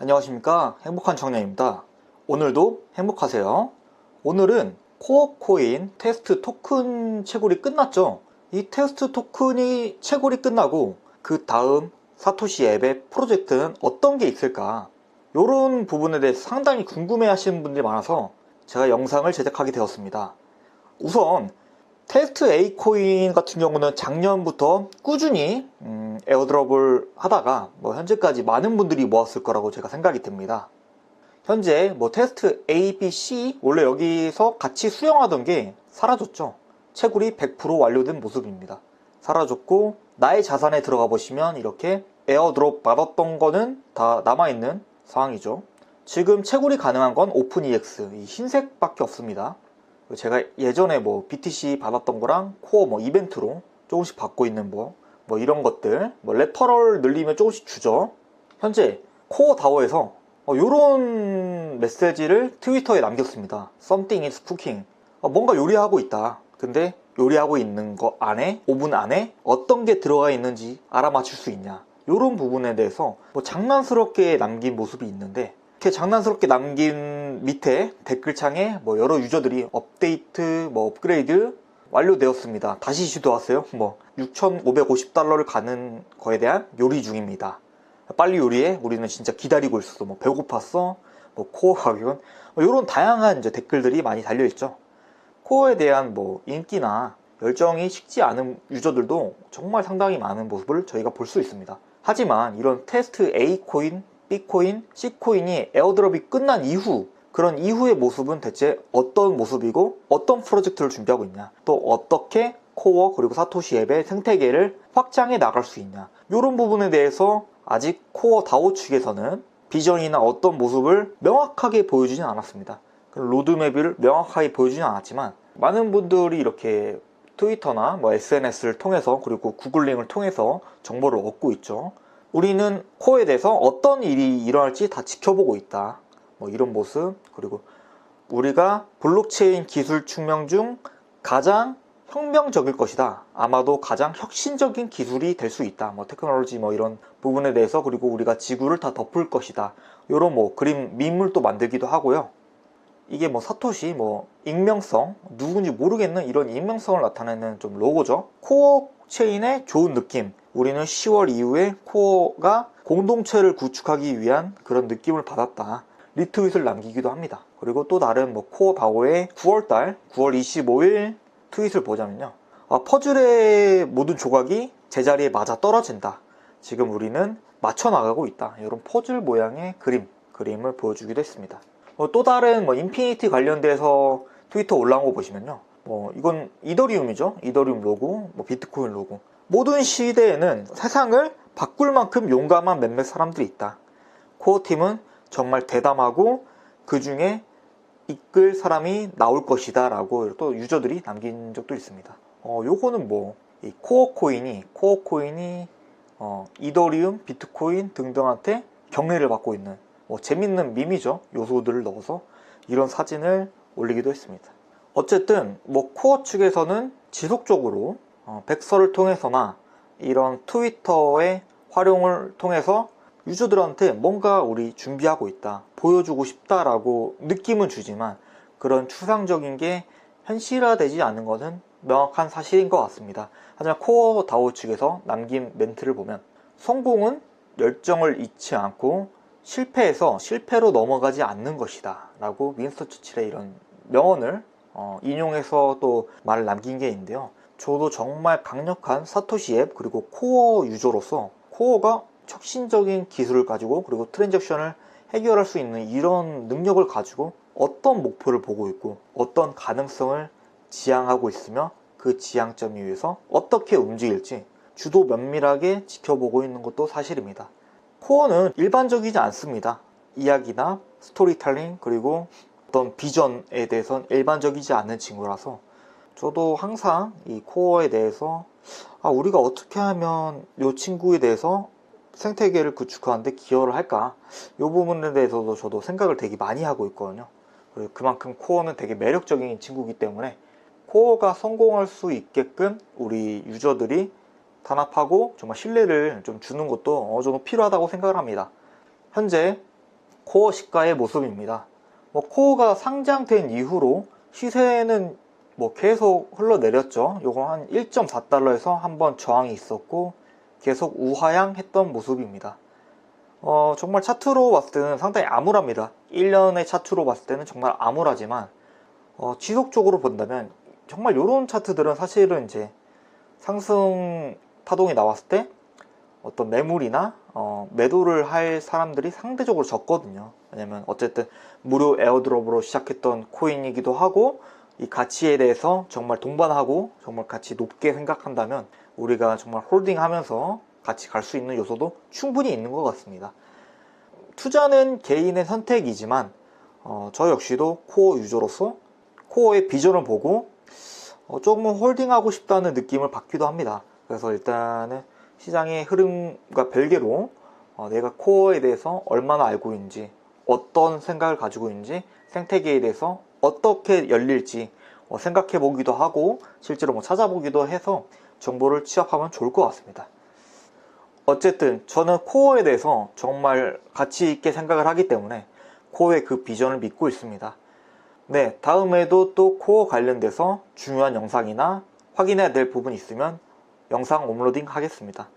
안녕하십니까? 행복한 청년입니다. 오늘도 행복하세요. 오늘은 코어 코인 테스트 토큰 채굴이 끝났죠? 이 테스트 토큰이 채굴이 끝나고 그 다음 사토시 앱의 프로젝트는 어떤 게 있을까? 이런 부분에 대해서 상당히 궁금해 하시는 분들이 많아서 제가 영상을 제작하게 되었습니다. 우선 테스트 A 코인 같은 경우는 작년부터 꾸준히 음, 에어드롭을 하다가 뭐 현재까지 많은 분들이 모았을 거라고 제가 생각이 듭니다. 현재 뭐 테스트 A, B, C 원래 여기서 같이 수령하던 게 사라졌죠. 채굴이 100% 완료된 모습입니다. 사라졌고 나의 자산에 들어가 보시면 이렇게 에어드롭 받았던 거는 다 남아있는 상황이죠. 지금 채굴이 가능한 건 오픈EX 이 흰색밖에 없습니다. 제가 예전에 뭐 BTC 받았던 거랑 코어 뭐 이벤트로 조금씩 받고 있는 뭐, 뭐 이런 것들 뭐 레퍼럴 늘리면 조금씩 주죠. 현재 코어 다오에서 어, 이런 메시지를 트위터에 남겼습니다. Something is cooking. 어, 뭔가 요리하고 있다. 근데 요리하고 있는 거 안에 오븐 안에 어떤 게 들어가 있는지 알아맞힐 수 있냐. 이런 부분에 대해서 뭐 장난스럽게 남긴 모습이 있는데 이렇게 장난스럽게 남긴 밑에 댓글창에 뭐 여러 유저들이 업데이트, 뭐 업그레이드 완료되었습니다. 다시 시도하세요. 뭐 6,550달러를 가는 거에 대한 요리 중입니다. 빨리 요리해. 우리는 진짜 기다리고 있었어. 뭐 배고팠어. 뭐 코어 가격은 뭐 이런 다양한 이제 댓글들이 많이 달려 있죠. 코어에 대한 뭐 인기나 열정이 식지 않은 유저들도 정말 상당히 많은 모습을 저희가 볼 수 있습니다. 하지만 이런 테스트 A 코인 B코인, C코인이 에어드롭이 끝난 이후 그런 이후의 모습은 대체 어떤 모습이고 어떤 프로젝트를 준비하고 있냐? 또 어떻게 코어 그리고 사토시 앱의 생태계를 확장해 나갈 수 있냐? 이런 부분에 대해서 아직 코어 다오 측에서는 비전이나 어떤 모습을 명확하게 보여주진 않았습니다. 그 로드맵을 명확하게 보여주진 않았지만 많은 분들이 이렇게 트위터나 뭐 SNS를 통해서 그리고 구글링을 통해서 정보를 얻고 있죠. 우리는 코어에 대해서 어떤 일이 일어날지 다 지켜보고 있다. 뭐 이런 모습 그리고 우리가 블록체인 기술 측면 중 가장 혁명적일 것이다. 아마도 가장 혁신적인 기술이 될 수 있다. 뭐 테크놀로지 뭐 이런 부분에 대해서 그리고 우리가 지구를 다 덮을 것이다. 이런 뭐 그림 민물도 만들기도 하고요. 이게 뭐 사토시 뭐 익명성 누군지 모르겠는 이런 익명성을 나타내는 좀 로고죠. 코어 체인의 좋은 느낌 우리는 10월 이후에 코어가 공동체를 구축하기 위한 그런 느낌을 받았다. 리트윗을 남기기도 합니다. 그리고 또 다른 뭐 코어 바오의 9월달 9월 25일 트윗을 보자면요. 아, 퍼즐의 모든 조각이 제자리에 맞아 떨어진다. 지금 우리는 맞춰 나가고 있다. 이런 퍼즐 모양의 그림, 그림을 보여주기도 했습니다. 뭐 또 다른 뭐 인피니티 관련돼서 트위터 올라온 거 보시면요. 뭐 이건 이더리움이죠. 이더리움 로고, 뭐 비트코인 로고. 모든 시대에는 세상을 바꿀 만큼 용감한 몇몇 사람들이 있다. 코어 팀은 정말 대담하고 그 중에 이끌 사람이 나올 것이다 라고 또 유저들이 남긴 적도 있습니다. 어, 요거는 뭐, 이 코어 코인이, 코어 코인이, 어, 이더리움, 비트코인 등등한테 경례를 받고 있는 뭐 재밌는 밈이죠. 요소들을 넣어서 이런 사진을 올리기도 했습니다. 어쨌든 뭐 코어 측에서는 지속적으로 어, 백서를 통해서나 이런 트위터의 활용을 통해서 유저들한테 뭔가 우리 준비하고 있다 보여주고 싶다라고 느낌은 주지만 그런 추상적인 게 현실화되지 않는 것은 명확한 사실인 것 같습니다. 하지만 코어 다오 측에서 남긴 멘트를 보면 성공은 열정을 잃지 않고 실패해서 실패로 넘어가지 않는 것이다 라고 윈스터 처칠의 이런 명언을 어, 인용해서 또 말을 남긴 게 있는데요. 저도 정말 강력한 사토시 앱 그리고 코어 유저로서 코어가 혁신적인 기술을 가지고 그리고 트랜잭션을 해결할 수 있는 이런 능력을 가지고 어떤 목표를 보고 있고 어떤 가능성을 지향하고 있으며 그 지향점 위에서 어떻게 움직일지 주도 면밀하게 지켜보고 있는 것도 사실입니다. 코어는 일반적이지 않습니다. 이야기나 스토리텔링 그리고 어떤 비전에 대해서는 일반적이지 않은 친구라서 저도 항상 이 코어에 대해서 아, 우리가 어떻게 하면 이 친구에 대해서 생태계를 구축하는데 기여를 할까 이 부분에 대해서도 저도 생각을 되게 많이 하고 있거든요 그리고 그만큼 코어는 되게 매력적인 친구이기 때문에 코어가 성공할 수 있게끔 우리 유저들이 단합하고 정말 신뢰를 좀 주는 것도 어느 정도 필요하다고 생각을 합니다 현재 코어 시가의 모습입니다. 뭐 코어가 상장된 이후로 시세는 뭐 계속 흘러내렸죠. 요거 한 1.4달러에서 한번 저항이 있었고 계속 우하향했던 모습입니다. 어, 정말 차트로 봤을 때는 상당히 암울합니다. 1년의 차트로 봤을 때는 정말 암울하지만 어, 지속적으로 본다면 정말 이런 차트들은 사실은 이제 상승 파동이 나왔을 때 어떤 매물이나 어, 매도를 할 사람들이 상대적으로 적거든요. 왜냐면 어쨌든 무료 에어드롭으로 시작했던 코인이기도 하고 이 가치에 대해서 정말 동반하고 정말 가치 높게 생각한다면 우리가 정말 홀딩하면서 같이 갈 수 있는 요소도 충분히 있는 것 같습니다. 투자는 개인의 선택이지만 어, 저 역시도 코어 유저로서 코어의 비전을 보고 어, 조금 홀딩하고 싶다는 느낌을 받기도 합니다. 그래서 일단은 시장의 흐름과 별개로 어, 내가 코어에 대해서 얼마나 알고 있는지 어떤 생각을 가지고 있는지 생태계에 대해서 어떻게 열릴지 어, 생각해 보기도 하고 실제로 뭐 찾아보기도 해서 정보를 취합하면 좋을 것 같습니다. 어쨌든 저는 코어에 대해서 정말 가치 있게 생각을 하기 때문에 코어의 그 비전을 믿고 있습니다. 네, 다음에도 또 코어 관련돼서 중요한 영상이나 확인해야 될 부분이 있으면 영상 업로딩 하겠습니다.